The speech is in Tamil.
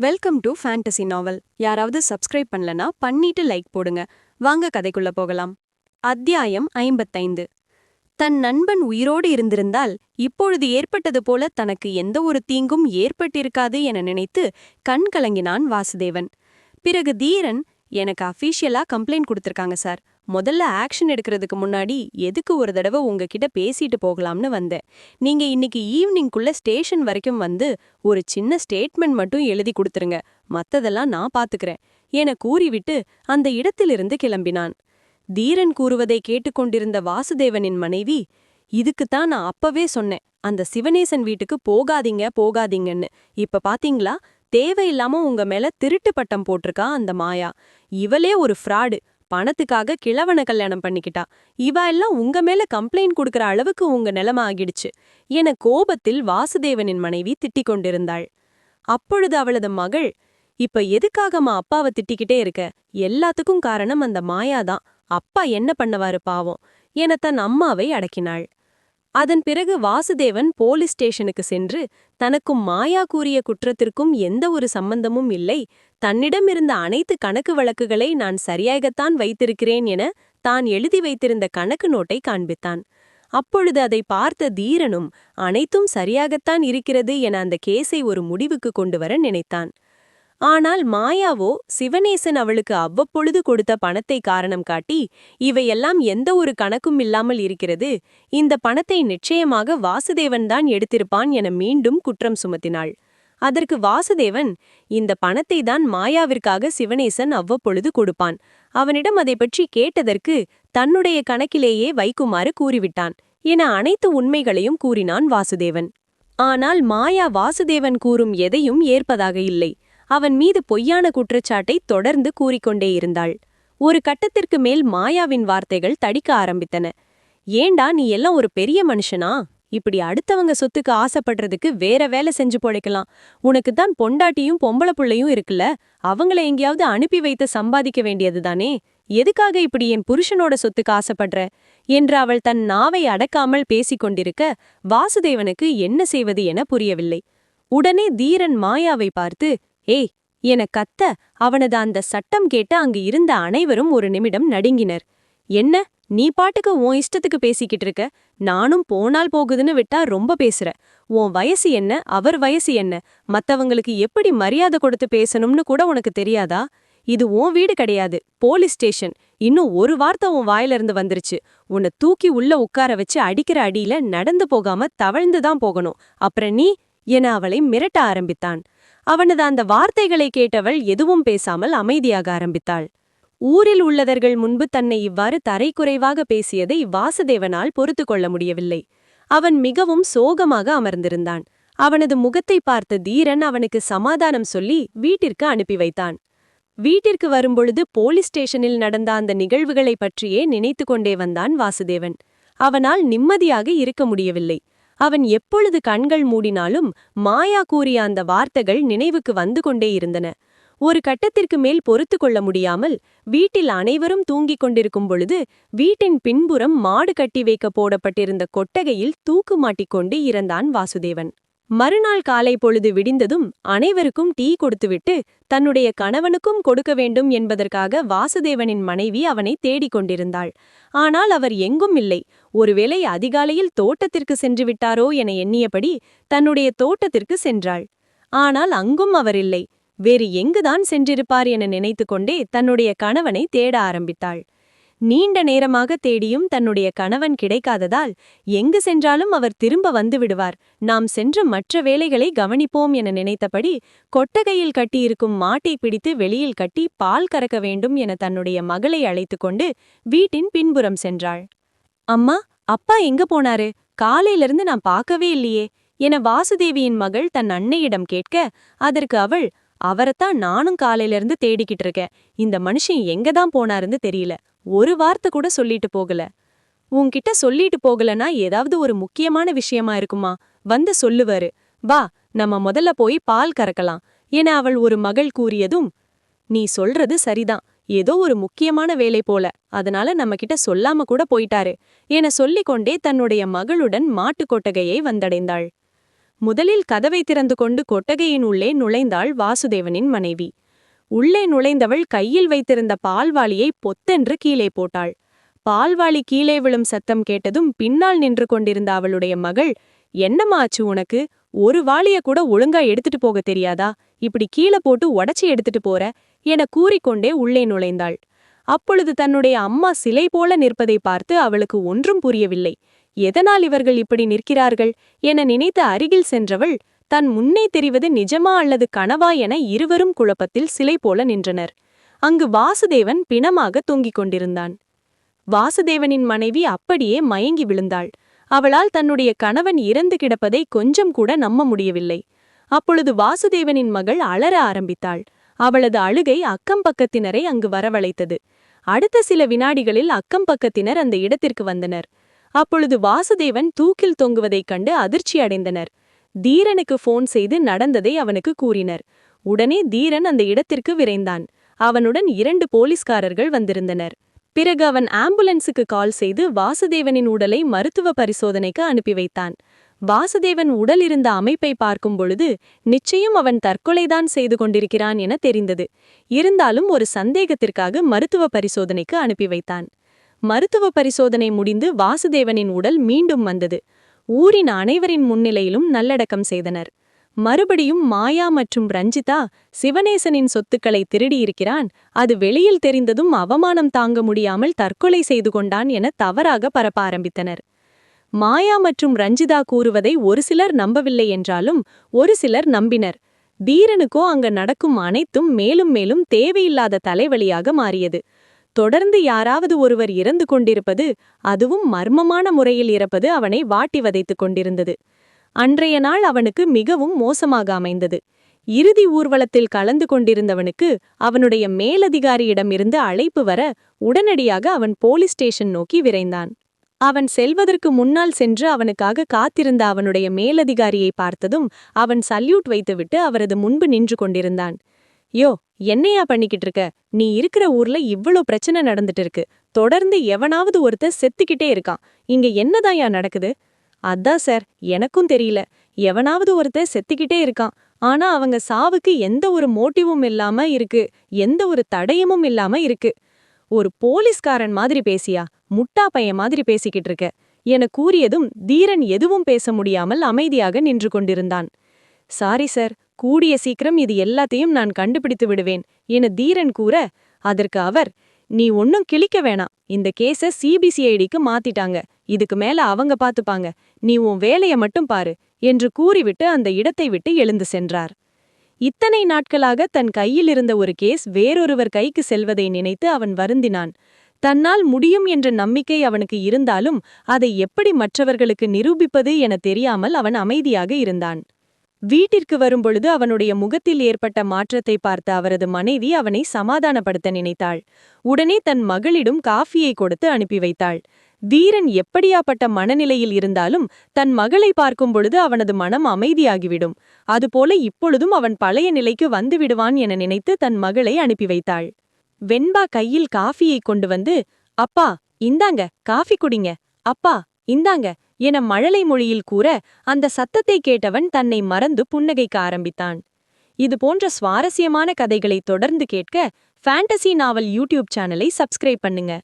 வெல்கம் டு ஃபேண்டசி நாவல் யாராவது சப்ஸ்கிரைப் பண்ணலனா பண்ணிட்டு லைக் போடுங்க. வாங்க கதைக்குள்ள போகலாம். அத்தியாயம் ஐம்பத்தைந்து. தன் நண்பன் உயிரோடு இருந்திருந்தால் இப்பொழுது ஏற்பட்டது போல தனக்கு எந்த ஒரு தீங்கும் ஏற்பட்டிருக்காது என நினைத்து கண் கலங்கினான் வாசுதேவன். பிறகு தீரன் எனக்கு அஃபீஷியலா கம்ப்ளைண்ட் கொடுத்துருக்காங்க சார் முதல்ல ஆக்ஷன் எடுக்கிறதுக்கு முன்னாடி எதுக்கு ஒரு தடவை உங்ககிட்ட பேசிட்டு போகலாம்னு வந்தேன். நீங்க இன்னைக்கு ஈவினிங்குள்ள ஸ்டேஷன் வரைக்கும் வந்து ஒரு சின்ன ஸ்டேட்மெண்ட் மட்டும் எழுதி கொடுத்துருங்க. மத்ததெல்லாம் நான் பாத்துக்கிறேன். என கூறிவிட்டு அந்த இடத்திலிருந்து கிளம்பினான். தீரன் கூறுவதை கேட்டுக்கொண்டிருந்த வாசுதேவனின் மனைவி இதுக்குத்தான் நான் அப்பவே சொன்னேன். அந்த சிவனேசன் வீட்டுக்கு போகாதீங்க போகாதீங்கன்னு. இப்ப பாத்தீங்களா? தேவையில்லாம உங்க மேல திருட்டு பட்டம் போட்டிருக்கா அந்த மாயா. இவளே ஒரு ஃப்ராடு பணத்துக்காக கிழவன கல்யாணம் பண்ணிக்கிட்டா. இவ எல்லாம் உங்க மேல கம்ப்ளைண்ட் கொடுக்கற அளவுக்கு உங்க நிலைமை ஆகிடுச்சு. என கோபத்தில் வாசுதேவனின் மனைவி திட்டிக் கொண்டிருந்தாள். அப்பொழுது அவளது மகள் இப்ப எதுக்காகமா அப்பாவை திட்டிக்கிட்டே இருக்க? எல்லாத்துக்கும் காரணம் அந்த மாயாதான். அப்பா என்ன பண்ணவாரு பாவம்? என தன் அம்மாவை அடக்கினாள். அதன் பிறகு வாசுதேவன் போலீஸ் ஸ்டேஷனுக்கு சென்று தனக்கும் மாயா கூறிய குற்றத்திற்கும் எந்த ஒரு சம்பந்தமும் இல்லை. தன்னிடம் இருந்த அனைத்து கணக்கு வழக்குகளை நான் சரியாகத்தான் வைத்திருக்கிறேன் என தான் எழுதி வைத்திருந்த கணக்கு நோட்டை காண்பித்தான். அப்பொழுது அதை பார்த்த தீரனும் அனைத்தும் சரியாகத்தான் இருக்கிறது என அந்த கேஸை ஒரு முடிவுக்கு கொண்டு வர நினைத்தான். ஆனால் மாயாவோ சிவனேசன் அவளுக்கு அவ்வப்பொழுது கொடுத்த பணத்தை காரணம் காட்டி இவையெல்லாம் எந்த ஒரு கணக்கும் இல்லாமல் இருக்கிறது. இந்த பணத்தை நிச்சயமாக வாசுதேவன் தான் எடுத்திருப்பான் என மீண்டும் குற்றம் சுமத்தினாள். அதற்கு வாசுதேவன் இந்த பணத்தை தான் மாயாவிற்காக சிவனேசன் அவ்வப்பொழுது கொடுப்பான். அவனிடம் அதை பற்றி கேட்டதற்கு தன்னுடைய கணக்கிலேயே வைக்குமாறு கூறிவிட்டான் என அனைத்து உண்மைகளையும் கூறினான் வாசுதேவன். ஆனால் மாயா வாசுதேவன் கூறும் எதையும் ஏற்பதாக இல்லை. அவன் மீது பொய்யான குற்றச்சாட்டை தொடர்ந்து கூறிக்கொண்டே இருந்தாள். ஒரு கட்டத்திற்கு மேல் மாயாவின் வார்த்தைகள் தடிக்க ஆரம்பித்தன. ஏண்டா நீ எல்லாம் ஒரு பெரிய மனுஷனா? இப்படி அடுத்தவங்க சொத்துக்கு ஆசைப்படுறதுக்கு வேற வேலை செஞ்சு பொழைக்கலாம். உனக்கு தான் பொண்டாட்டியும் பொம்பளை புள்ளையும் இருக்குல்ல? அவங்கள எங்கேயாவது அனுப்பி வைத்து சம்பாதிக்க வேண்டியதுதானே எதுக்காக இப்படி என் புருஷனோட சொத்துக்கு ஆசைப்படுற என்று அவள் தன் நாவை அடக்காமல் பேசிக் கொண்டிருக்க வாசுதேவனுக்கு என்ன செய்வது என புரியவில்லை. உடனே தீரன் மாயாவை பார்த்து ஏய் என கத்த அவனது அந்த சட்டம் கேட்டு அங்கு இருந்த அனைவரும் ஒரு நிமிடம் நடுங்கினர். என்ன நீ பாட்டுக்கு உன் இஷ்டத்துக்கு பேசிக்கிட்டு இருக்க? நானும் போனால் போகுதுன்னு விட்டா ரொம்ப பேசுற. உன் வயசு என்ன அவர் வயசு என்ன? மத்தவங்களுக்கு எப்படி மரியாதை கொடுத்து பேசணும்னு கூட உனக்கு தெரியாதா? இது உன் வீடு கிடையாது போலீஸ் ஸ்டேஷன். இன்னும் ஒரு வார்த்தை உன் வாயிலிருந்து வந்துருச்சு. உன்னை தூக்கி உள்ள உட்கார வச்சு அடிக்கிற அடியில நடந்து போகாம தவழ்ந்துதான் போகணும். அப்புறம் நீ என அவளை மிரட்ட ஆரம்பித்தான். அவனது அந்த வார்த்தைகளை கேட்டவள் எதுவும் பேசாமல் அமைதியாக ஆரம்பித்தாள். ஊரில் உள்ளவர்கள் முன்பு தன்னை இவ்வாறு தரைக்குறைவாக பேசியதை வாசுதேவனால் பொறுத்து கொள்ள முடியவில்லை. அவன் மிகவும் சோகமாக அமர்ந்திருந்தான். அவனது முகத்தை பார்த்த தீரன் அவனுக்கு சமாதானம் சொல்லி வீட்டிற்கு அனுப்பி வைத்தான். வீட்டிற்கு வரும்பொழுது போலீஸ் ஸ்டேஷனில் நடந்த அந்த நிகழ்வுகளை பற்றியே நினைத்து கொண்டே வந்தான் வாசுதேவன். அவனால் நிம்மதியாக இருக்க முடியவில்லை. அவன் எப்பொழுது கண்கள் மூடினாலும் மாயா கூறிய அந்த வார்த்தைகள் நினைவுக்கு வந்து கொண்டே இருந்தன. ஒரு கட்டத்திற்கு மேல் பொறுத்து கொள்ள முடியாமல் வீட்டில் அனைவரும் தூங்கிக் கொண்டிருக்கும் பொழுது வீட்டின் பின்புறம் மாடு கட்டி வைக்க போடப்பட்டிருந்த கொட்டகையில் தூக்கு மாட்டிக்கொண்டு இறந்தான் வாசுதேவன். மறுநாள் காலை பொழுது விடிந்ததும் அனைவருக்கும் டீ கொடுத்துவிட்டு தன்னுடைய கணவனுக்கும் கொடுக்க வேண்டும் என்பதற்காக வாசுதேவனின் மனைவி அவனை தேடிக் கொண்டிருந்தாள். ஆனால் அவர் எங்கும் இல்லை. ஒருவேளை அதிகாலையில் தோட்டத்திற்கு சென்று விட்டாரோ என எண்ணியபடி தன்னுடைய தோட்டத்திற்கு சென்றாள். ஆனால் அங்கும் அவர் இல்லை. வேறு எங்குதான் சென்றிருப்பார் என நினைத்து கொண்டே தன்னுடைய கணவனை தேட ஆரம்பித்தாள். நீண்ட நேரமாக தேடியும் தன்னுடைய கணவன் கிடைக்காததால் எங்கு சென்றாலும் அவர் திரும்ப வந்து விடுவார் நாம் சென்று மற்ற வேலைகளை கவனிப்போம் என நினைத்தபடி கொட்டகையில் கட்டியிருக்கும் மாட்டை பிடித்து வெளியில் கட்டி பால் கறக்க வேண்டும் என தன்னுடைய மகளை அழைத்து கொண்டு வீட்டின் பின்புறம் சென்றாள். அம்மா அப்பா எங்க போனாரு? காலையிலிருந்து நான் பார்க்கவே இல்லையே என வாசுதேவியின் மகள் தன் அன்னையிடம் கேட்க அதற்கு அவள் அவரைத்தான் நானும் காலையிலிருந்து தேடிக்கிட்டு இருக்கேன் இந்த மனுஷன் எங்க தான் போனாருன்னு தெரியல. ஒரு வார்த்தை கூட சொல்லிட்டு போகல. உன்கிட்ட சொல்லிட்டு போகலனா ஏதாவது ஒரு முக்கியமான விஷயமா இருக்குமா? வந்து சொல்லுவாரு. வா நம்ம முதல்ல போய் பால் கறக்கலாம். என அவள் ஒரு மகள் கூறியதும் நீ சொல்றது சரிதான். ஏதோ ஒரு முக்கியமான வேலை போல. அதனால நம்ம கிட்ட சொல்லாம கூட போயிட்டாரு. என சொல்லிக் கொண்டே தன்னுடைய மகளுடன் மாட்டுக் கொட்டகையை வந்தடைந்தாள். முதலில் கதவை திறந்து கொண்டு கொட்டகையின் உள்ளே நுழைந்தாள் வாசுதேவனின் மனைவி. உள்ளே நுழைந்தவள் கையில் வைத்திருந்த பால்வாளியை பொத்தென்று கீழே போட்டாள். பால்வாளி கீழே விழும் சத்தம் கேட்டதும் பின்னால் நின்று கொண்டிருந்த அவளுடைய மகள் என்னம்மா ஆச்சு உனக்கு? ஒரு வாளிய கூட ஒழுங்கா எடுத்துட்டு போக தெரியாதா? இப்படி கீழே போட்டு உடச்சி எடுத்துட்டு போற? என கூறிக்கொண்டே உள்ளே நுழைந்தாள். அப்பொழுது தன்னுடைய அம்மா சிலை போல நிற்பதை பார்த்து அவளுக்கு ஒன்றும் புரியவில்லை. எதனால் இவர்கள் இப்படி நிற்கிறார்கள்? என நினைத்து அருகில் சென்றவள் தன் முன்னே தெரிவது நிஜமா அல்லது கனவா என இருவரும் குழப்பத்தில் சிலை போல நின்றனர். அங்கு வாசுதேவன் பிணமாக தொங்கிக் கொண்டிருந்தான். வாசுதேவனின் மனைவி அப்படியே மயங்கி விழுந்தாள். அவளால் தன்னுடைய கணவன் இறந்து கிடப்பதை கொஞ்சம் கூட நம்ப முடியவில்லை. அப்பொழுது வாசுதேவனின் மகள் அலற ஆரம்பித்தாள். அவளது அழுகை அக்கம் பக்கத்தினரை அங்கு வரவழைத்தது. அடுத்த சில வினாடிகளில் அக்கம் பக்கத்தினர் அந்த இடத்திற்கு வந்தனர். அப்பொழுது வாசுதேவன் தூக்கில் தொங்குவதைக் கண்டு அதிர்ச்சி அடைந்தனர் தீரனுக்கு போன் செய்து நடந்ததை அவனுக்கு கூறினர். உடனே தீரன் அந்த இடத்திற்கு விரைந்தான். அவனுடன் இரண்டு போலீஸ்காரர்கள் வந்திருந்தனர். பிறகு அவன் ஆம்புலன்ஸுக்கு கால் செய்து வாசுதேவனின் உடலை மருத்துவ பரிசோதனைக்கு அனுப்பி வைத்தான். வாசுதேவன் உடல் இருந்த அமைப்பை பார்க்கும் பொழுது நிச்சயம் அவன் தற்கொலைதான் செய்து கொண்டிருக்கிறான் என தெரிந்தது. இருந்தாலும் ஒரு சந்தேகத்திற்காக மருத்துவ பரிசோதனைக்கு அனுப்பி வைத்தான். மருத்துவ பரிசோதனை முடிந்து வாசுதேவனின் உடல் மீண்டும் வந்தது. ஊரின் அனைவரின் முன்னிலையிலும் நல்லடக்கம் செய்தனர். மறுபடியும் மாயா மற்றும் ரஞ்சிதா சிவனேசனின் சொத்துக்களை திருடியிருக்கிறான். அது வெளியில் தெரிந்ததும் அவமானம் தாங்க முடியாமல் தற்கொலை செய்து கொண்டான் என தவறாக பரப்ப ஆரம்பித்தனர். மாயா மற்றும் ரஞ்சிதா கூறுவதை ஒரு சிலர் நம்பவில்லை என்றாலும் ஒரு சிலர் நம்பினர். தீரனுக்கோ அங்க நடக்கும் அனைத்தும் மேலும் மேலும் தேவையில்லாத தலைவலியாக மாறியது. தொடர்ந்து யாராவது ஒருவர் இறந்து கொண்டிருப்பது அதுவும் மர்மமான முறையில் இறப்பது அவனை வாட்டி வதைத்துக் கொண்டிருந்தது. அன்றைய நாள் அவனுக்கு மிகவும் மோசமாக அமைந்தது. இறுதி ஊர்வலத்தில் கலந்து கொண்டிருந்தவனுக்கு அவனுடைய மேலதிகாரியிடமிருந்து அழைப்பு வர உடனடியாக அவன் போலீஸ் ஸ்டேஷன் நோக்கி விரைந்தான். அவன் செல்வதற்கு முன்னால் சென்று அவனுக்காக காத்திருந்த அவனுடைய மேலதிகாரியை பார்த்ததும் அவன் சல்யூட் வைத்துவிட்டு அவரது முன்பு நின்று கொண்டிருந்தான். யோ என்னையா பண்ணிக்கிட்டு இருக்க? நீ இருக்கிற ஊர்ல இவ்வளோ பிரச்சனை நடந்துட்டு இருக்கு. தொடர்ந்து எவனாவது ஒருத்தர் செத்துக்கிட்டே இருக்கான். இங்க என்னதாயா நடக்குது? அதான் சார் எனக்கும் தெரியல. எவனாவது ஒருத்தர் செத்துக்கிட்டே இருக்கான். ஆனா அவங்க சாவுக்கு எந்த ஒரு மோட்டிவும் இல்லாம இருக்கு. எந்த ஒரு தடயமும் இல்லாம இருக்கு. ஒரு போலீஸ்காரன் மாதிரி பேசியா? முட்டா பையன் மாதிரி பேசிக்கிட்டு இருக்க. என கூறியதும் தீரன் எதுவும் பேச முடியாமல் அமைதியாக நின்று கொண்டிருந்தான். சாரி சார் கூடிய சீக்கிரம் இது எல்லாத்தையும் நான் கண்டுபிடித்து விடுவேன் என தீரன் கூற அதற்கு அவர் நீ ஒன்னும் கிளிக்க வேணாம். இந்த கேஸ சிபிசிஐடிக்கு மாத்திட்டாங்க. இதுக்கு மேல அவங்க பாத்துப்பாங்க. நீ உன் வேலைய மட்டும் பாரு என்று கூறிவிட்டு அந்த இடத்தை விட்டு எழுந்து சென்றார். இத்தனை நாட்களாக தன் கையில் இருந்த ஒரு கேஸ் வேறொருவர் கைக்கு செல்வதை நினைத்து அவன் வருந்தினான். தன்னால் முடியும் என்ற நம்பிக்கை அவனுக்கு இருந்தாலும் அதை எப்படி மற்றவர்களுக்கு நிரூபிப்பது என தெரியாமல் அவன் அமைதியாக இருந்தான். வீட்டிற்கு வரும்பொழுது அவனுடைய முகத்தில் ஏற்பட்ட மாற்றத்தை பார்த்த அவரது மனைவி அவனை சமாதானப்படுத்த நினைத்தாள். உடனே தன் மகளிடம் காஃபியை கொடுத்து அனுப்பி வைத்தாள். வீரன் எப்படியாப்பட்ட மனநிலையில் இருந்தாலும் தன் மகளை பார்க்கும் பொழுது அவனது மனம் அமைதியாகிவிடும். அதுபோல இப்பொழுதும் அவன் பழைய நிலைக்கு வந்து விடுவான் என நினைத்து தன் மகளை அனுப்பி வைத்தாள். வெண்பா கையில் காஃபியை கொண்டு வந்து அப்பா இந்தாங்க காஃபி குடிங்க. அப்பா இந்தாங்க. என மழலை மொழியில் கூற அந்த சத்தத்தை கேட்டவன் தன்னை மறந்து புன்னகைக்க ஆரம்பித்தான். இது போன்ற சுவாரஸ்யமான கதைகளை தொடர்ந்து கேட்க ஃபேண்டசி நாவல் யூடியூப் சேனலை சப்ஸ்கிரைப் பண்ணுங்க.